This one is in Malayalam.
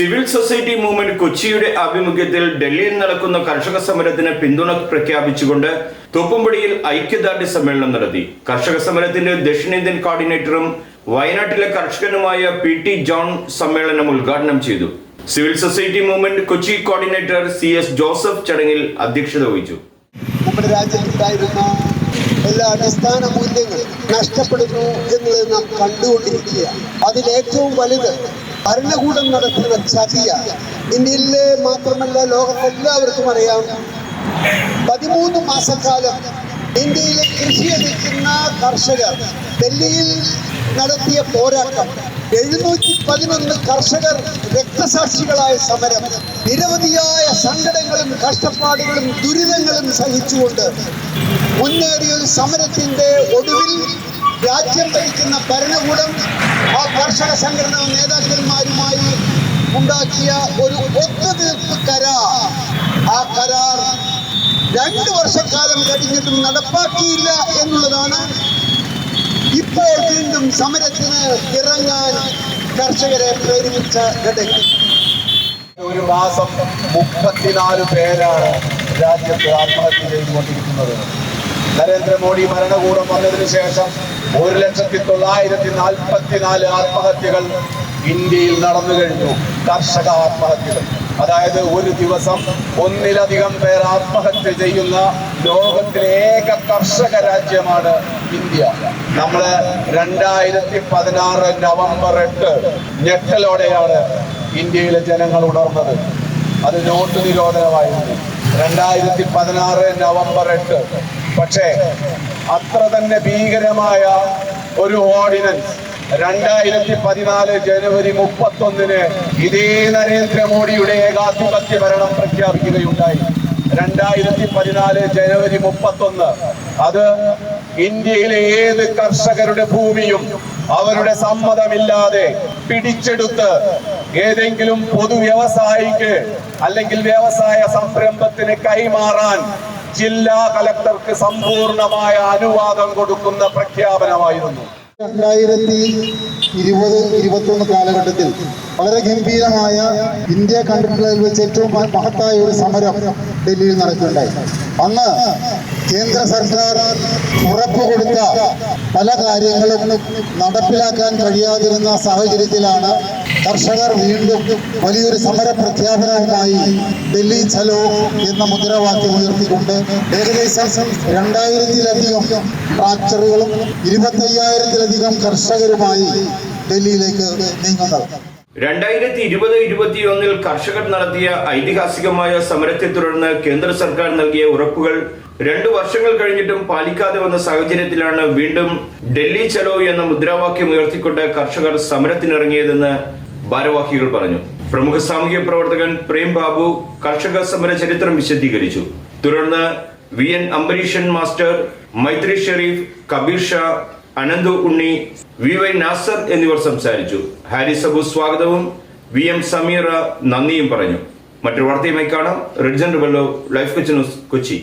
സിവിൽ സൊസൈറ്റി മൂവ്മെന്റ് കൊച്ചിയുടെ ആഭിമുഖ്യത്തിൽ ഡൽഹിയിൽ നടക്കുന്ന കർഷക സമരത്തിന് പിന്തുണ പ്രഖ്യാപിച്ചുകൊണ്ട് തോപ്പുംപടിയിൽ ഐക്യദാർഢ്യ സമ്മേളനം നടത്തി. കർഷക സമരത്തിന്റെ ദക്ഷിണേന്ത്യൻ കോർഡിനേറ്ററും വയനാട്ടിലെ കർഷകനുമായ പി ടി ജോൺ സമ്മേളനം ഉദ്ഘാടനം ചെയ്തു. Civil society movement Kochi coordinator C S Joseph ചടങ്ങിൽ അധ്യക്ഷത വഹിച്ചു. നമ്മുടെ എല്ലാ അടിസ്ഥാന മൂല്യങ്ങൾ നഷ്ടപ്പെടുന്നു എന്നുള്ളത് നാം കണ്ടുകൊണ്ടിരിക്കുക അതിലേറ്റവും വലുത് ഭരണകൂടം നടത്തുന്ന ചതിയ. ഇന്ത്യയിലെ മാത്രമല്ല ലോകത്തെല്ലാവർക്കും അറിയാം. പതിമൂന്ന് മാസക്കാലം ഇന്ത്യയിലെ കൃഷി എടുക്കുന്ന കർഷകർ ഡൽഹിയിൽ നടത്തിയ പോരാട്ടം എഴുന്നൂറ്റി പതിനൊന്ന് കർഷകർ രക്തസാക്ഷികളായ സമരം നിരവധിയായ സങ്കടങ്ങളും കഷ്ടപ്പാടുകളും ദുരിതങ്ങളും സഹിച്ചുകൊണ്ട് മുന്നേറിയ ഒരു സമരത്തിന്റെ ഒടുവിൽ രാജ്യം ഭരിക്കുന്ന ഭരണകൂടം ആ കർഷക സംഘടനാ നേതാക്കന്മാരുമായി ഉണ്ടാക്കിയ ഒരു ഒത്തുതീർപ്പ് കരാർ. ആ കരാർ രണ്ട് വർഷക്കാലം കഴിഞ്ഞിട്ടും നടപ്പാക്കിയില്ല എന്നുള്ളതാണ് ഇപ്പോൾ വീണ്ടും സമരത്തിന് ഇറങ്ങാൻ കർഷകരെ പ്രേരിപ്പിച്ച ഘടകം ഒരു മാസം മുപ്പത്തിനാല് പേരാണ് രാജ്യത്ത് ആത്മഹത്യ ചെയ്തുകൊണ്ടിരിക്കുന്നത്. നരേന്ദ്രമോദി ഭരണകൂടം വന്നതിന് ശേഷം ഒരു ലക്ഷത്തി തൊള്ളായിരത്തി നാൽപ്പത്തിനാല് ആത്മഹത്യകൾ ഇന്ത്യയിൽ നടന്നു കഴിഞ്ഞു. കർഷക ആത്മഹത്യകൾ. അതായത് ഒരു ദിവസം ഒന്നിലധികം പേർ ആത്മഹത്യ ചെയ്യുന്ന ലോകത്തിലെ ഏക കർഷക രാജ്യമാണ് ഇന്ത്യ. നമ്മൾ രണ്ടായിരത്തി പതിനാറ് നവംബർ എട്ട് ഞെട്ടലോടെയാണ് ഇന്ത്യയിലെ ജനങ്ങൾ ഉണർന്നത്. അത് നോട്ട് നിരോധനമായിരുന്നു. രണ്ടായിരത്തി പതിനാറ് നവംബർ എട്ട് പക്ഷേ അത്ര തന്നെ ഭീകരമായ ഒരു ഓർഡിനൻസ് രണ്ടായിരത്തി പതിനാല് ജനുവരി മുപ്പത്തൊന്നിന് ഇതേ നരേന്ദ്രമോദിയുടെ ഏകാധിപത്യ ഭരണം പ്രഖ്യാപിക്കുകയുണ്ടായി. രണ്ടായിരത്തി പതിനാല് ജനുവരി മുപ്പത്തൊന്ന് അത് ഇന്ത്യയിലെ ഏത് കർഷകരുടെ ഭൂമിയും അവരുടെ സമ്മതമില്ലാതെ പിടിച്ചെടുത്ത് ഏതെങ്കിലും പൊതു വ്യവസായിക്ക് അല്ലെങ്കിൽ വ്യവസായ സംരംഭത്തിന് കൈമാറാൻ ജില്ലാ കലക്ടർക്ക് സമ്പൂർണമായ അനുവാദം കൊടുക്കുന്ന പ്രഖ്യാപനമായിരുന്നു. രണ്ടായിരത്തി ഇരുപത് ഇരുപത്തൊന്ന് കാലഘട്ടത്തിൽ വളരെ ഗംഭീരമായ ഇന്ത്യ കണ്ടിട്ടുള്ളതിൽ വെച്ച് ഏറ്റവും മഹത്തായ ഒരു സമരം ഡൽഹിയിൽ നടക്കുകയുണ്ടായി. അന്ന് കേന്ദ്ര സർക്കാർ ഉറപ്പുകൊടുത്ത പല കാര്യങ്ങളും നടപ്പിലാക്കാൻ കഴിയാതിരുന്ന സാഹചര്യത്തിലാണ് കർഷകർ വീണ്ടും വലിയൊരു സമര പ്രഖ്യാപനവുമായി ഡൽഹി ചലോ എന്ന മുദ്രാവാക്യം ഉയർത്തിക്കൊണ്ട് ഏകദേശം രണ്ടായിരത്തിലധികം ട്രാക്ടറുകളും ഇരുപത്തയ്യായിരത്തിലധികം കർഷകരുമായി ഡൽഹിയിലേക്ക് നീങ്ങുന്നത്. രണ്ടായിരത്തി ഇരുപത് ഇരുപത്തിയൊന്നിൽ കർഷകർ നടത്തിയ ഐതിഹാസികമായ സമരത്തെ തുടർന്ന് കേന്ദ്ര സർക്കാർ നൽകിയ ഉറപ്പുകൾ രണ്ടു വർഷങ്ങൾ കഴിഞ്ഞിട്ടും പാലിക്കാതെ വന്ന സാഹചര്യത്തിലാണ് വീണ്ടും ഡൽഹി ചലോ എന്ന മുദ്രാവാക്യം ഉയർത്തിക്കൊണ്ട് കർഷകർ സമരത്തിനിറങ്ങിയതെന്ന് ഭാരവാഹികൾ പറഞ്ഞു. പ്രമുഖ സാമൂഹ്യ പ്രവർത്തകൻ പ്രേം ബാബു കർഷക സമര ചരിത്രം വിശദീകരിച്ചു. തുടർന്ന് V N Ambareeshan master Maithri Sherif Kabeer Shah Ananthu Unni V Y Nasar എന്നിവർ സംസാരിച്ചു. ഹാരിസ് അബു സ്വാഗതവും വി എം സമീറ നന്ദിയും പറഞ്ഞു. മറ്റൊരു വാർത്തയുമായി കാണാം. Ridjan Rebello life Kochi news Kochi.